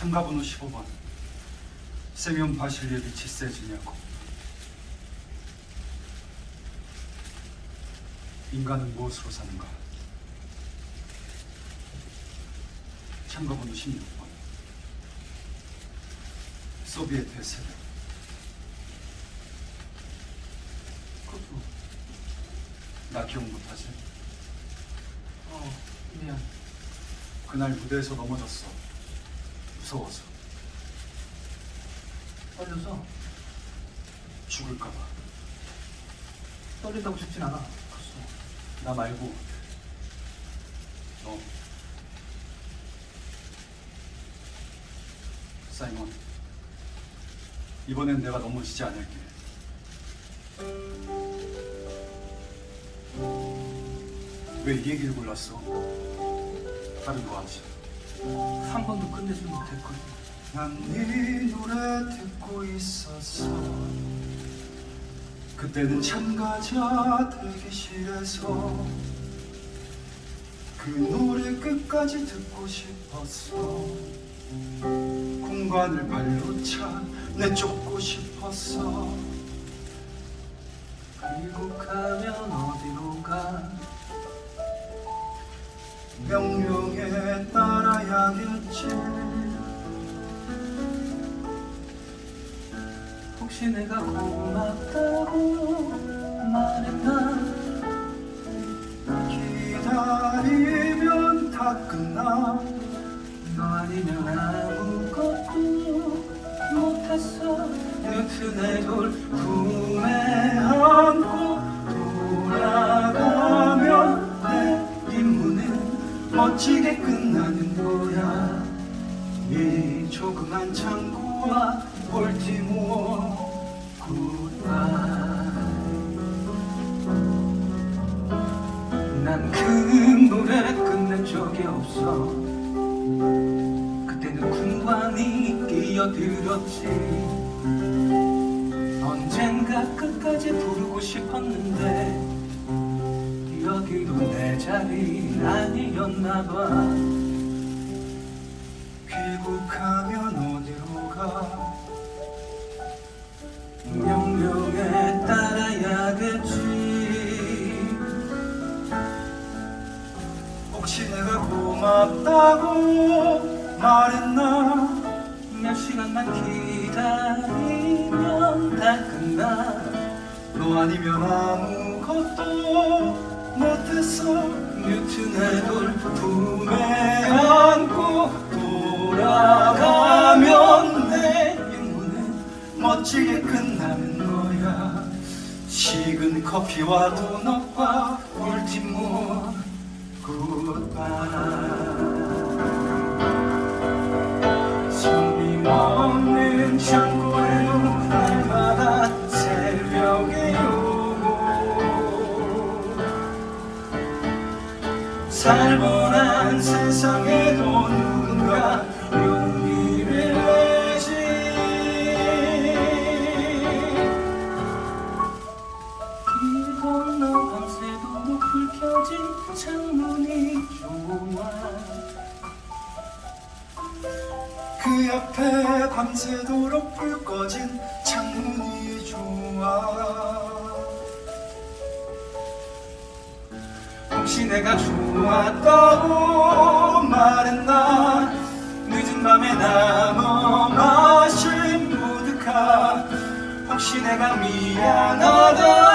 참가번호 15번. 세미온 바실리에비치 세즈냐고. 인간은 무엇으로 사는가? 참가번호 16번. 소비에트의 세대. 그것도 나 기억 못하지? 어 미안. 그날 무대에서 넘어졌어 무서워서. 떨려서 죽을까봐. 떨린다고 죽진 않아. 컸어 나 말고 너 사이먼. 이번엔 내가 넘어지지 않을게. 왜 이 얘기를 골랐어? 다른 거 하지 한 번도 끝내지 못했거든. 난네 노래 듣고 있었어. 그때는 참가자 대기실에서 그 노래 끝까지 듣고 싶었어. 공간을 발로 차 내쫓고 싶었어. 귀국하면 어디로 가 명령에 따라 야겠지 혹시 내가 고맙다고 말했나? 기다리면 다 끝나. 너 아니면 아무것도 못했어. 뉴튼의 돌 품에 조그만 창고와 볼티모어 난그 노래 끝낸 적이 없어. 그때는 군관이 끼어들었지. 언젠가 끝까지 부르고 싶었는데 여기도 내 자리 아니었나 봐 귀국하면 어디로 가? 명령에 따라야겠지. 혹시 내가 고맙다고 말했나? 몇 시간만 기다리면 다 끝나 너 아니면 아무것도 못했어. 뉴튼의 돌 품에 안고 돌아가면 내 임무는 멋지게 끝나는 거야. 식은 커피와 도넛과 울티모 굿바이 숨이 멎는 창고에도 날마다 새벽에 오고 살벌 그 옆에 밤새도록 불 꺼진 창문이 좋아 혹시 내가 좋았다고 말했나? 늦은 밤에 남아 마신 보드카 혹시 내가 미안하다고